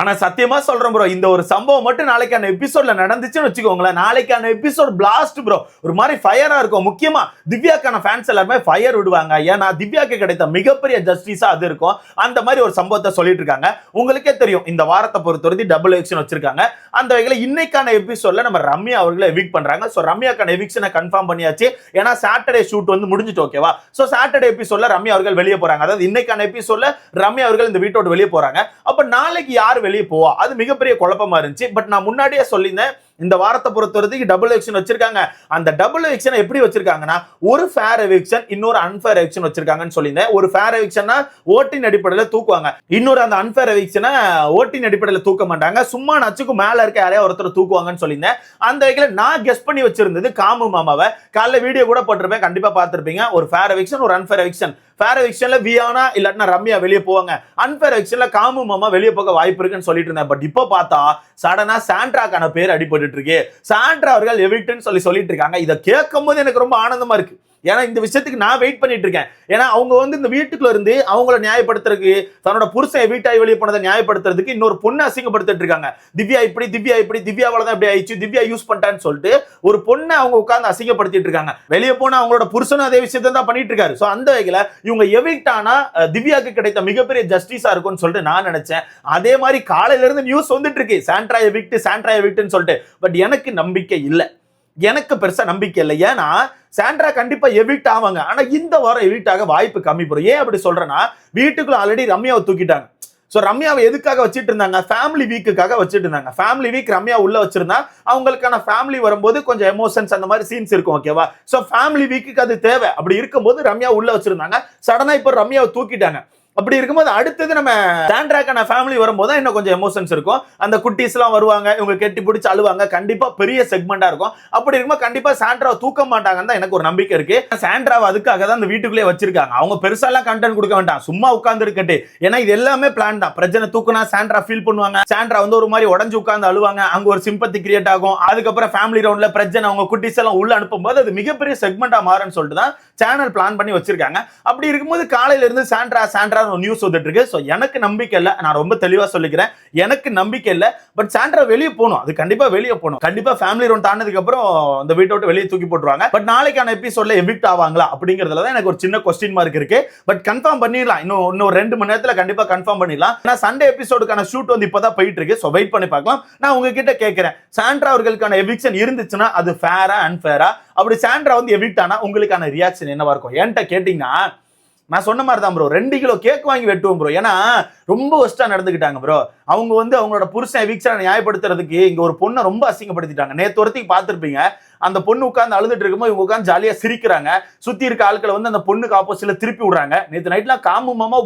ஆனா சத்தியமா சொல்றேன் ப்ரோ இந்த ஒரு சம்பவம் மட்டும் நாளைக்கான எபிசோட்ல நடந்துச்சுன்னு வச்சுக்கோங்களேன். நாளைக்கான எபிசோட் பிளாஸ்ட் ப்ரோ ஒரு மாதிரி ஃபயரா இருக்கும். முக்கியமா திவ்யாக்கான ஃபேன்ஸ் எல்லாருமே ஃபயர் விடுவாங்க. ஏன்னா திவ்யாக்கு கிடைத்த மிகப்பெரிய ஜஸ்டிஸா அது இருக்கும். அந்த மாதிரி ஒரு சம்பவத்தை சொல்லிட்டு இருக்காங்க. உங்களுக்கே தெரியும் இந்த வாரத்தை பொறுத்தவரை டபுள் எவிக்ஷன் வச்சிருக்காங்க. அந்த வகையில் இன்னைக்கான எபிசோட்ல நம்ம ரம்யா அவர்களை எவிக் பண்றாங்க. ஸோ ரம்யாக்கான எவிக்ஷனை கன்ஃபார்ம் பண்ணியாச்சு. ஏன்னா சாட்டர்டே ஷூட் வந்து முடிஞ்சிட்டு ஓகேவா ஸோ சாட்டர்டே எபிசோட்ல ரம்யா அவர்கள் வெளியே போறாங்க. அதாவது இன்னைக்கான எபிசோட்ல ரம்யா அவர்கள் இந்த வீட்டோட வெளியே போறாங்க. அப்ப நாளைக்கு யார் வெளியே போவா. அது மிகப்பெரிய குழப்பமா இருந்துச்சு. பட் நான் முன்னாடியே சொல்லியிருந்தேன் இந்த வாரத்தை பொறுத்த வரைக்கும் டபுள் எவிக்ஷன் வச்சிருக்காங்க. அந்த டபுள் எவிக்ஷனை எப்படி வச்சிருக்காங்கன்னா ஒரு ஃபேர் எவிக்ஷன் இன்னொரு அன்ஃபேர் எவிக்ஷன் வச்சிருக்காங்கன்னு சொல்லியிருந்தேன். ஒரு ஃபேர் எவிக்ஷன்னா ஓட்டின் அடிப்படையில் தூக்குவாங்க. இன்னொரு அந்த அன்ஃபேர் எவிக்ஷனை ஓட்டின் அடிப்படையில் தூக்க மாட்டாங்க. சும்மா நச்சுக்கு மேல இருக்க யாரையா ஒருத்தர் தூக்குவாங்கன்னு சொல்லியிருந்தேன். அந்த வகையில் நான் கெஸ் பண்ணி வச்சிருந்தது காமு மாமாவை. காலைல வீடியோ கூட போட்டிருப்பேன். கண்டிப்பா பார்த்துருப்பீங்க. ஒரு ஃபேர் எவிக்ஷன் ஒரு அன்ஃபேர் எவிக்ஷன் ஃபேர் எவிக்ஷன்ல வியானா இல்லாட்டினா ரம்யா வெளியே போவாங்க. அன்ஃபேர் எவிக்ஷன்ல காமு மாமா வெளியே போக வாய்ப்பு இருக்குன்னு சொல்லிட்டு இருந்தேன். பட் இப்போ பார்த்தா சடனா சாண்ட்ராக்கான பேர் அடிபட்டு இருக்கு. சாண்ட்ரா அவர்கள் எவிட்டன் சொல்லி சொல்லிட்டு இருக்காங்க. இதை கேட்கும் போது எனக்கு ரொம்ப ஆனந்தமா இருக்கு. ஏன்னா இந்த விஷயத்துக்கு நான் வெயிட் பண்ணிட்டு இருக்கேன் ஏன்னா அவங்க வந்து இந்த வீட்டுக்குள்ள இருந்து அவங்கள நியாயப்படுத்துறதுக்கு தன்னோட புருஷன் வீட்டாய் வெளியே போனதை நியாயப்படுத்துறதுக்கு இன்னொரு பொண்ணை அசிங்கப்படுத்திட்டு இருக்காங்க. திவ்யா இப்படி திவ்யா இப்படி திவ்யாவால தான் இப்படி ஆயிடுச்சு திவ்யா யூஸ் பண்ணிட்டான்னு சொல்லிட்டு ஒரு பொண்ணை அவங்க உட்காந்து அசிங்கப்படுத்திட்டு இருக்காங்க. வெளியே போனா அவங்களோட புருஷனும் அதே விஷயத்தை தான் பண்ணிட்டு இருக்காரு. ஸோ அந்த வகையில் இவங்க எவிக்ட் ஆனா திவ்யாக்கு கிடைத்த மிகப்பெரிய ஜஸ்டிஸா இருக்கும்னு சொல்லிட்டு நான் நினைச்சேன். அதே மாதிரி காலையில இருந்து நியூஸ் வந்துட்டு இருக்கு. சாண்ட்ரா எவிக்ட் சாண்ட்ரா எவிக்ட்னு சொல்லிட்டு. பட் எனக்கு நம்பிக்கை இல்லை. எனக்கு பெருசா நம்பிக்கை இல்லை. ஏன்னா சாண்ட்ரா கண்டிப்பா எவிக்ட் ஆவாங்க. ஆனா இந்த வாரம் எவிக்ட் ஆக வாய்ப்பு கம்மி போறோம் ஏன் அப்படி சொல்றேன்னா வீட்டுக்குள்ள ஆல்ரெடி ரம்யாவை தூக்கிட்டாங்க. ஸோ ரம்யாவை எதுக்காக வச்சுட்டு இருந்தாங்க? ஃபேமிலி வீக்குக்காக வச்சுட்டு இருந்தாங்க. ஃபேமிலி வீக் ரம்யா உள்ள வச்சிருந்தா அவங்களுக்கான ஃபேமிலி வரும்போது கொஞ்சம் எமோஷன்ஸ் அந்த மாதிரி சீன்ஸ் இருக்கும் ஓகேவா ஸோ ஃபேமிலி வீக்குக்கு அது தேவை. அப்படி இருக்கும்போது ரம்யா உள்ள வச்சிருந்தாங்க. சடனாக இப்போ ரம்யாவை தூக்கிட்டாங்க. அப்படி இருக்கும்போது அடுத்தது நம்ம சாண்ட்ராக்கான ஃபேமிலி வரும்போது தான் இன்னும் கொஞ்சம் எமோஷன்ஸ் இருக்கும். அந்த குட்டீஸ் எல்லாம் வருவாங்க இவங்க கெட்டி பிடிச்சி அழுவாங்க. கண்டிப்பாக பெரிய செக்மெண்ட்டாக இருக்கும். அப்படி இருக்கும்போது கண்டிப்பாக சாண்ட்ராவை தூக்க மாட்டாங்கன்னு தான் எனக்கு ஒரு நம்பிக்கை இருக்கு. சாண்ட்ராவை அதுக்காக தான் அந்த வீட்டுக்குள்ளே வச்சிருக்காங்க. அவங்க பெருசாலாம் கண்டென்ட் கொடுக்க வேண்டாம். சும்மா உட்கார்ந்து இருக்கட்டு ஏன்னா இது எல்லாமே பிளான் தான். பிரச்சனை தூக்குனா சாண்ட்ரா ஃபீல் பண்ணுவாங்க. சாண்ட்ரா வந்து ஒரு மாதிரி உடஞ்சு உட்காந்து அழுவாங்க. அங்கே ஒரு சிம்பத்தி கிரியேட் ஆகும். அதுக்கப்புறம் ஃபேமிலி ரவுண்ட்ல பிரச்சனை அவங்க குட்டீஸ் எல்லாம் உள்ள அனுப்பும்போது அது மிகப்பெரிய செக்மெண்ட்டாக மாறுன்னு சொல்லிட்டு தான் சேனல் பிளான் பண்ணி வச்சிருக்காங்க. அப்படி இருக்கும்போது காலையில இருந்து சாண்ட்ரா சாண்ட்ரா நியூஸ் வந்துட்டு இருக்கு. ஸோ எனக்கு நம்பிக்கை இல்லை. நான் ரொம்ப தெளிவாக சொல்லிக்கிறேன். எனக்கு நம்பிக்கை இல்லை. பட் சாண்ட்ரா வெளியே போகணும். அது கண்டிப்பாக வெளியே போகணும். கண்டிப்பாக ஃபேமிலி ரவுண்ட் தாண்டதுக்கு அப்புறம் இந்த வீட்டை விட்டு வெளியே தூக்கி போட்டுருவாங்க. பட் நாளைக்கான எபிசோட்ல எவிக்ட் ஆவாங்களா? அப்படிங்கிறதுல தான் எனக்கு ஒரு சின்ன கொஸ்டின் மார்க் இருக்கு. பட் கன்ஃபார்ம் பண்ணிடலாம். இன்னும் இன்னும் ரெண்டு மணி நேரத்தில் கண்டிப்பாக கன்ஃபார்ம் பண்ணிடலாம். ஏன்னா சண்டே எபிசோடுக்கான ஷூட் வந்து இப்பதான் போயிட்டு இருக்கு. ஸோ வெயிட் பண்ணி பார்க்கலாம். நான் உங்ககிட்ட கேட்குறேன். சாண்ட்ரா அவர்களுக்கான எவிக்ஷன் இருந்துச்சுன்னா அது ஃபேரா அன்ஃபேரா அப்படி சாண்ட்ரா வந்து எவிக்ட் ஆனா உங்களுக்கான ரியாக்ஷன் என்னவா இருக்கும்? என்கிட்ட கேட்டீங்கன்னா நான் சொன்ன மாதிரி தான் ப்ரோ ரெண்டு கிலோ கேக் வாங்கி வெட்டுவோம் ப்ரோ ஏன்னா ரொம்ப ஒஸ்டா நடந்துக்கிட்டாங்க ப்ரோ அவங்க வந்து அவங்களோட புருஷன் வீக்ஷனை நியாயப்படுத்துறதுக்கு இங்கே ஒரு பொண்ணை ரொம்ப அசிங்கப்படுத்திட்டாங்க. நேற்று ஒருத்தையும் பார்த்துருப்பீங்க அந்த பொண்ணு உட்காந்து அழுதுட்டு இருக்கும்போது இவங்க உட்காந்து ஜாலியாக சிரிக்கிறாங்க. சுற்றி இருக்க ஆட்களை வந்து அந்த பொண்ணுக்கு ஆப்போசிட்டில் திருப்பி விடுறாங்க. நேற்று நைட்லாம் காமு மாமா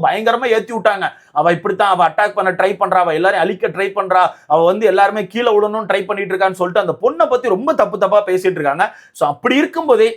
ஏற்றி விட்டாங்க. அவள் இப்படித்தான் அவள் அட்டாக் பண்ண ட்ரை பண்ணுறா அவள் எல்லாரையும் அழிக்க ட்ரை பண்ணுறா அவள் வந்து எல்லாருமே கீழே விடணும்னு ட்ரை பண்ணிட்டு இருக்கான்னு சொல்லிட்டு அந்த பொண்ணை பற்றி ரொம்ப தப்பு தப்பாக பேசிட்டு இருக்காங்க. ஸோ அப்படி இருக்கும்போதே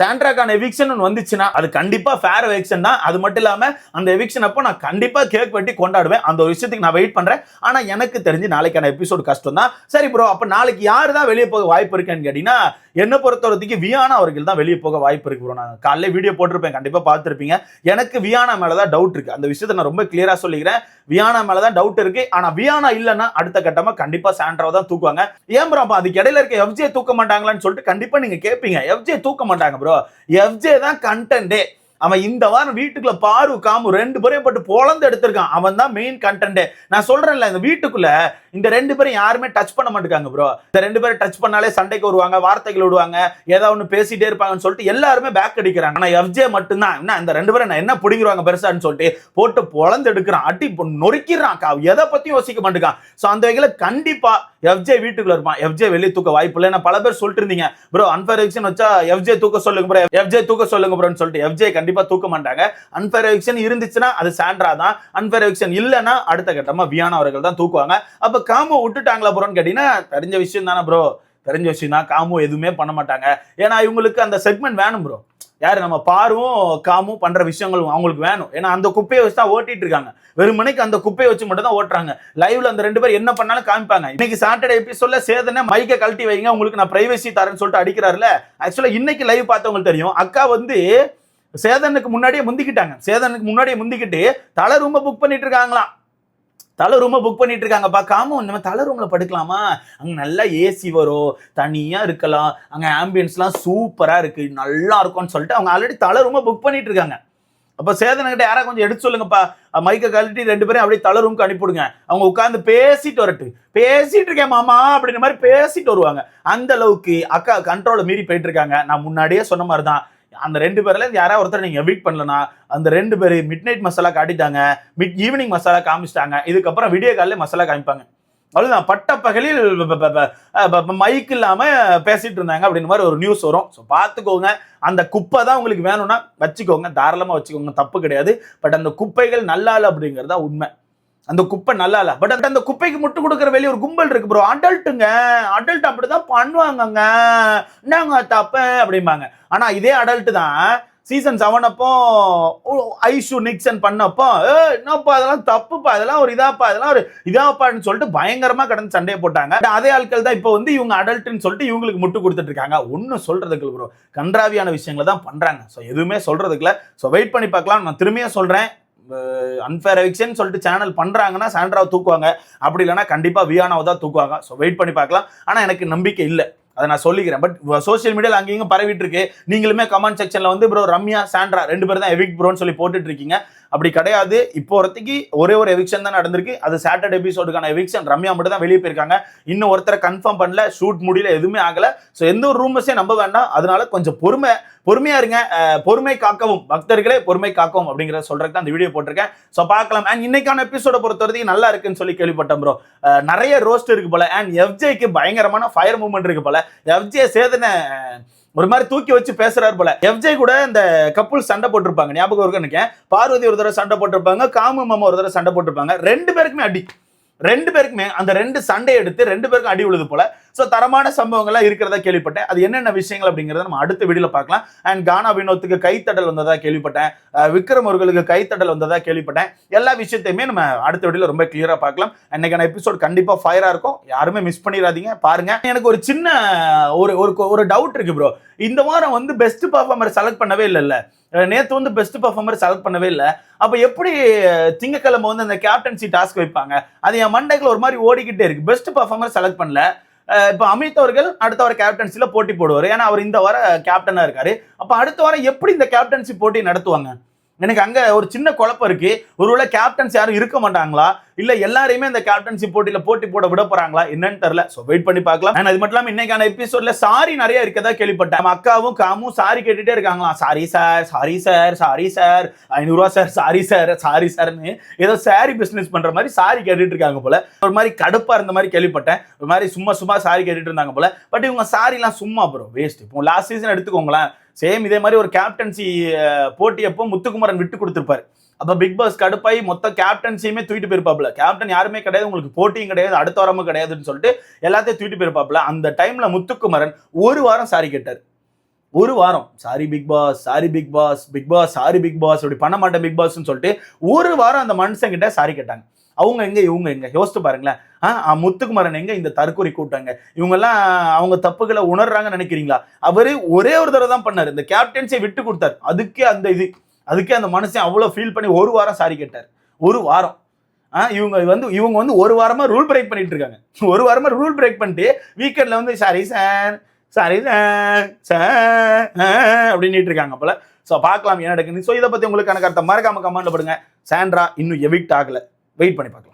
சாண்ட்ராக்கான எவிக்ஷன் ஒன்று வந்துச்சுன்னா அது கண்டிப்பா ஃபேர் எவிக்ஷன் தான். அது மட்டும் இல்லாம அந்த எவிக்ஷன் அப்போ நான் கண்டிப்பா கேக் வெட்டி கொண்டாடுவேன். அந்த ஒரு விஷயத்துக்கு நான் வெயிட் பண்றேன். ஆனா எனக்கு தெரிஞ்சு நாளைக்கான எபிசோடு கஷ்டம் தான். சரி ப்ரோ அப்ப நாளைக்கு யார் தான் வெளியே போக வாய்ப்பு இருக்குன்னு கேட்டீங்கன்னா என்ன பொறுத்தவரத்துக்கு வியானா அவர்கள் தான் வெளியே போக வாய்ப்பு இருக்கு ப்ரோ நான் காலைல வீடியோ போட்டிருப்பேன். கண்டிப்பா பார்த்துருப்பீங்க. எனக்கு வியானா மேல தான் டவுட் இருக்கு. அந்த விஷயத்தை நான் ரொம்ப கிளியரா சொல்லிக்கிறேன். வியானா மேல தான் டவுட் இருக்கு. ஆனா வியானா இல்லைன்னா அடுத்த கட்டமா கண்டிப்பா சாண்ட்ராவை தான் தூக்குவாங்க. ஏன் ப்ரோ அப்ப அதுக்கு இடையில இருக்க எஃப்ஜே தூக்க மாட்டாங்களான்னு சொல்லிட்டு கண்டிப்பா நீங்க கேட்பீங்க எஃப்ஜே தூக்க மாட்டாங்க ப்ரோ எஃப்ஜே தான் கண்டென்ட்டே அவன் இந்த வாரம் வீட்டுக்குள்ள பாரு காமு ரெண்டு பேரையும் போட்டு பொழந்து எடுத்திருக்கான். அவன் தான் மெயின் கண்டென்ட்டே நான் சொல்றேன்ல இந்த வீட்டுக்குள்ள இந்த ரெண்டு பேரும் யாருமே டச் பண்ண மாட்டாங்க ப்ரோ இந்த ரெண்டு பேரும் டச் பண்ணாலே சண்டைக்கு வருவாங்க வார்த்தைகள் விடுவாங்க ஏதாவது ஒன்று பேசிட்டே இருப்பாங்கன்னு சொல்லிட்டு எல்லாருமே பேக் அடிக்கிறாங்க. ஆனால் எஃப்ஜே மட்டும்தான். என்ன இந்த ரெண்டு பேரும் என்ன பிடிங்கிருவாங்க பெருசான்னு சொல்லிட்டு போட்டு பொழந்து எடுக்கிறான். அடி நொறுக்கிறான் எதை பற்றியும் யோசிக்க மாட்டேங்கான். ஸோ அந்த வகையில் கண்டிப்பா எஃப்ஜே வீட்டுக்குள்ள இருப்பான். எஃப்ஜே வெளியே தூக்க வாய்ப்பு இல்லை. பல பேர் சொல்லிட்டு இருந்தீங்க. ப்ரோ அன்ஃபேர் எவிக்ஷன் வச்சா எஃப்ஜே தூக்க சொல்லுங்க ப்ரோ எஃப்ஜே தூக்க சொல்லுங்க ப்ரோன்னு சொல்லிட்டு எஃப்ஜே கண்டிப்பாக தூக்க மாட்டாங்க. அன்ஃபேர் எவிக்ஷன் இருந்துச்சுன்னா அது சாண்ட்ரா தான். அன்ஃபேர் எவிக்ஷன் இல்லைன்னா அடுத்த கட்டமாக வியானா அவர்கள் தான் தூக்குவாங்க. அப்போ காமோ விட்டுட்டாங்களா ப்ரோன்னு கேட்டீங்கன்னா தெரிஞ்ச விஷயம் தானே ப்ரோ தெரிஞ்ச விஷயம் தான் காமோ எதுவுமே பண்ண மாட்டாங்க. ஏன்னா இவங்களுக்கு அந்த செக்மெண்ட் வேணும் ப்ரோ யார்? நம்ம பாரும் காமும் பண்ணுற விஷயங்கள் அவங்களுக்கு வேணும். ஏன்னா அந்த குப்பையை வச்சு தான் ஓட்டிட்டு இருக்காங்க. வெறுமனைக்கு அந்த குப்பையை வச்சு மட்டும் தான் ஓட்டுறாங்க. லைவ்ல அந்த ரெண்டு பேர் என்ன பண்ணாலும் காமிப்பாங்க. இன்னைக்கு சாட்டர்டே எபிசோட்ல சேதனை மைக்கை கழட்டி வைங்க உங்களுக்கு நான் பிரைவசி தரேன்னு சொல்லிட்டு அடிக்கிறாருல. ஆக்சுவலாக இன்னைக்கு லைவ் பார்த்தவங்களுக்கு தெரியும். அக்கா வந்து சேதனுக்கு முன்னாடியே முந்திக்கிட்டாங்க. சேதனுக்கு முன்னாடியே முந்திக்கிட்டு தலை ரூம்ப புக் பண்ணிட்டு இருக்காங்களாம். தலை ரூமை புக் பண்ணிட்டு இருக்காங்கப்பா காமோ நம்ம தலை ரூம்ல படுக்கலாமா? அங்கே நல்லா ஏசி வரும் தனியா இருக்கலாம். அங்கே ஆம்பியன்ஸ்லாம் சூப்பரா இருக்கு நல்லா இருக்கும்னு சொல்லிட்டு அவங்க ஆல்ரெடி தலை ரூமை புக் பண்ணிட்டு இருக்காங்க அப்போ சேதனங்கிட்ட யாராவது கொஞ்சம் எடுத்து சொல்லுங்கப்பா. மைக்கை கழட்டி ரெண்டு பேரும் அப்படியே தலை ரூமுக்கு அனுப்பிவிடுங்க. அவங்க உட்காந்து பேசிட்டு வரட்டு. பேசிட்டு இருக்கேன் மாமா அப்படின்ற மாதிரி பேசிட்டு வருவாங்க. அந்த அளவுக்கு அக்கா கண்ட்ரோலை மீறி போயிட்டு இருக்காங்க நான் முன்னாடியே சொன்ன மாதிரி தான் அந்த ரெண்டு பேர்ல இருந்து யாராவது ஒருத்தர் நீங்க எவிட் பண்ணலனா அந்த ரெண்டு பேர் மிட் நைட் மசாலா காட்டிட்டாங்க மிட் ஈவினிங் மசாலா காமிச்சிட்டாங்க இதுக்கப்புறம் விடிய காலையில மசாலா காமிப்பாங்க. அவ்வளவுதான். பட்ட பகலில் மைக் இல்லாம பேசிட்டு இருந்தாங்க அப்படின்ற மாதிரி ஒரு நியூஸ் வரும். ஸோ பார்த்துக்கோங்க. அந்த குப்பை தான் உங்களுக்கு வேணும்னா வச்சுக்கோங்க. தாராளமா வச்சுக்கோங்க. தப்பு கிடையாது. பட் அந்த குப்பைகள் நல்லா இல்லை அப்படிங்கிறதா உண்மை. அந்த குப்பை நல்லா இல்லை பட் அந்த குப்பைக்கு முட்டு கொடுக்குற வெளியே ஒரு கும்பல் இருக்கு ப்ரோ அடல்ட்டுங்க அடல்ட் அப்படிதான் பண்ணுவாங்கங்க. என்னங்க தப்பு அப்படிம்பாங்க. ஆனா இதே அடல்ட் தான். சீசன் செவன் அப்போ ஐஷு நிக்சன் பண்ணப்போ என்னப்பா அதெல்லாம் தப்புப்பா? அதெல்லாம் ஒரு இதாப்பா? அதெல்லாம் ஒரு இதாப்பான்னு சொல்லிட்டு பயங்கரமா கடந்து சண்டையை போட்டாங்க. அதே ஆட்கள் தான் இப்போ வந்து இவங்க அடல்ட்னு சொல்லிட்டு இவங்களுக்கு முட்டு கொடுத்துட்டு இருக்காங்க. ஒன்றும் சொல்றதுக்கு ப்ரோ கன்றாவியான விஷயங்களை தான் பண்றாங்க. ஸோ எதுவுமே சொல்றதுக்குல ஸோ வெயிட் பண்ணி பார்க்கலாம் நான் திரும்பியும் சொல்றேன். அன்ஃபேர் எவிக்ஷன் சொல்லிட்டு சேனல் பண்ணுறாங்கன்னா சாண்ட்ராவை தூக்குவாங்க. அப்படி இல்லைன்னா கண்டிப்பாக வியானாவை தான் தூக்குவாங்க. ஸோ வெயிட் பண்ணி பார்க்கலாம். ஆனால் எனக்கு நம்பிக்கை இல்லை. அதை நான் சொல்லிக்கிறேன். பட் சோஷியல் மீடியாவில் அங்கேயும் பரவிட்டு இருக்கு. நீங்களுமே கமெண்ட் செக்ஷனில் வந்து ப்ரோ ரம்யா சாண்ட்ரா ரெண்டு பேரும் தான் எவிக் ப்ரோன்னு சொல்லி போட்டுட்டு இருக்கீங்க. அப்படி கிடையாது. இப்போ வரைக்கும் ஒரே ஒரு எவிக்ஷன் தான் நடந்திருக்கு. அது சாட்டர்டே எபிசோடுக்கான எவிக்ஷன் ரம்யா மட்டும் தான் வெளியே போயிருக்காங்க. இன்னும் ஒருத்தரை கன்ஃபார்ம் பண்ணல. ஷூட் முடியல எதுவுமே ஆகல. ஸோ எந்த ஒரு ரூமஸையும் நம்ப வேண்டாம். அதனால கொஞ்சம் பொறுமை பொறுமையா இருங்க. பொறுமை காக்கவும். பக்தர்களே பொறுமை காக்கவும் அப்படிங்கிறத சொல்றதுக்கு தான் இந்த வீடியோ போட்டிருக்கேன். ஸோ பார்க்கலாம். அண்ட் இன்னைக்கான எபிசோட பொறுத்த வரைக்கும் நல்லா இருக்குன்னு சொல்லி கேள்விப்பட்டேன் ப்ரோ நிறைய ரோஸ்ட் இருக்கு போல. அண்ட் எஃப்ஜேக்கு பயங்கரமான ஃபயர் மூமெண்ட் இருக்கு போல. எஃப்ஜே சேதனை ஒரு மாதிரி தூக்கி வச்சு பேசுறாரு போல. எஃப்ஜே கூட இந்த கப்புள் சண்டை போட்டிருப்பாங்க. ஞாபகம் இருக்கு எனக்கு. பார்வதி ஒரு தடவை சண்டை போட்டிருப்பாங்க. காமு மாமா ஒரு தடவை சண்டை போட்டிருப்பாங்க. ரெண்டு பேருக்குமே அடி. ரெண்டு பேருக்குமே அந்த ரெண்டு சண்டை எடுத்து ரெண்டு பேருக்கும் அடி விழுது போல. ஸோ தரமான சம்பவங்கள்லாம் இருக்கிறதா கேள்விப்பட்டேன். அது என்னென்ன விஷயங்கள் அப்படிங்கிறத நம்ம அடுத்த வீடியோவில் பார்க்கலாம். அண்ட் கானா வினோத்துக்கு கைத்தடல் வந்ததாக கேள்விப்பட்டேன். விக்ரம் அவர்களுக்கு கைத்தடல் வந்ததாக கேள்விப்பட்டேன். எல்லா விஷயத்தையுமே நம்ம அடுத்த வீடியோல ரொம்ப கிளியராக பார்க்கலாம். அன்னைக்கான எபிசோட் கண்டிப்பாக ஃபயராக இருக்கும். யாருமே மிஸ் பண்ணிடாதீங்க. பாருங்க. எனக்கு ஒரு சின்ன ஒரு ஒரு டவுட் இருக்கு ப்ரோ இந்த வாரம் வந்து பெஸ்ட் பர்ஃபார்மர் செலக்ட் பண்ணவே இல்லைல்ல. நேற்று வந்து பெஸ்ட் பர்ஃபார்மர் செலக்ட் பண்ணவே இல்லை. அப்போ எப்படி திங்கக்கிழமை வந்து அந்த கேப்டன்சி டாஸ்க் வைப்பாங்க? அது என் மண்டைக்குள்ள ஒரு மாதிரி ஓடிக்கிட்டே இருக்கு. பெஸ்ட் பர்ஃபார்மர் செலக்ட் பண்ணல. இப்போ அமித் அவர்கள் அடுத்த வார கேப்டன்சியில் போட்டி போடுவார். ஏன்னா அவர் இந்த வார கேப்டனா இருக்காரு. அப்ப அடுத்த வாரம் எப்படி இந்த கேப்டன்சி போட்டி நடத்துவாங்க? எனக்கு அங்க ஒரு சின்ன குழப்பம் இருக்கு. ஒருவேளை கேப்டன்ஸ் யாரும் இருக்க மாட்டாங்களா? இல்ல எல்லாரையுமே இந்த கேப்டன்சி போட்டியில போட்டி போட விட போறாங்களா? என்னன்னு தெரியல. சோ வெயிட் பண்ணி பார்க்கலாம். And அது மட்டும் இல்லாம இன்னைக்கான எபிசோட்ல சாரி நிறைய இருக்கதா கேள்விப்பட்டேன். நம்ம அக்காவும் காமும் சாரி கேட்டுட்டே இருக்காங்களாம். Sorry sir sorry sir sorry sir ஐநூறுரூவா சார் சாரி சார் சாரி சார்னு ஏதோ சாரி பிசினஸ் பண்ற மாதிரி சாரி கேட்டுட்டு இருக்காங்க போல. ஒரு மாதிரி கடுப்பா இருந்த மாதிரி கேள்விப்பட்டேன். ஒரு மாதிரி சும்மா சும்மா சாரி கேட்டுட்டு இருந்தாங்க போல. பட் இவங்க சாரிலாம் சும்மா ப்ரோ வேஸ்ட் இப்போ லாஸ்ட் சீசன் எடுத்துக்கோங்களேன். சேம் இதே மாதிரி ஒரு கேப்டன்சி போட்டியப்போ முத்துக்குமரன் விட்டு கொடுத்துருப்பாரு. அப்போ பிக் பாஸ் கடுப்பாய் மொத்த கேப்டன்சியுமே தூக்கிட்டு போயிருப்பாப்ல கேப்டன் யாருமே கிடையாது உங்களுக்கு போட்டியும் கிடையாது அடுத்த வாரமும் கிடையாதுன்னு சொல்லிட்டு எல்லாத்தையும் தூக்கிட்டு போயிருப்பாப்ல அந்த டைம்ல முத்துக்குமரன் ஒரு வாரம் சாரி கேட்டார். ஒரு வாரம் sorry Bigg Boss sorry Bigg Boss Bigg Boss sorry Bigg Boss அப்படி பண்ண மாட்டேன் பிக் பாஸ்ன்னு சொல்லிட்டு ஒரு வாரம் அந்த மனுஷங்கிட்ட சாரி கேட்டாங்க. அவங்க எங்க இவங்க எங்க? யோசித்து பாருங்களேன். ஆ, ஆ, முத்துக்குமரன் எங்க? இந்த தற்கொலை கூட்டாங்க. இவங்க எல்லாம் அவங்க தப்புகளை உணர்றாங்கன்னு நினைக்கிறீங்களா? அவரு ஒரே ஒரு தடவை தான் பண்ணாரு. இந்த கேப்டன்சியை விட்டு கொடுத்தாரு. அதுக்கே அந்த இது அதுக்கே அந்த மனுஷன் அவ்வளவு ஃபீல் பண்ணி ஒரு வாரம் சாரி கேட்டார். ஒரு வாரம். ஆ, இவங்க வந்து இவங்க வந்து ஒரு வாரமா ரூல் பிரேக் பண்ணிட்டு இருக்காங்க. ஒரு வாரமா ரூல் பிரேக் பண்ணிட்டு வீக்கெண்ட்ல வந்து sorry sir sorry sir sir அப்படின்ட்டு இருக்காங்க போல. ஸோ பார்க்கலாம் என்ன நடக்குது ஸோ இதை பத்தி உங்களுக்கான கருத்தை மறக்காம கமெண்ட்ல போடுங்க. சாண்ட்ரா இன்னும் எவிக்ட் ஆகல. வெயிட் பண்ணி பார்க்கலாம்.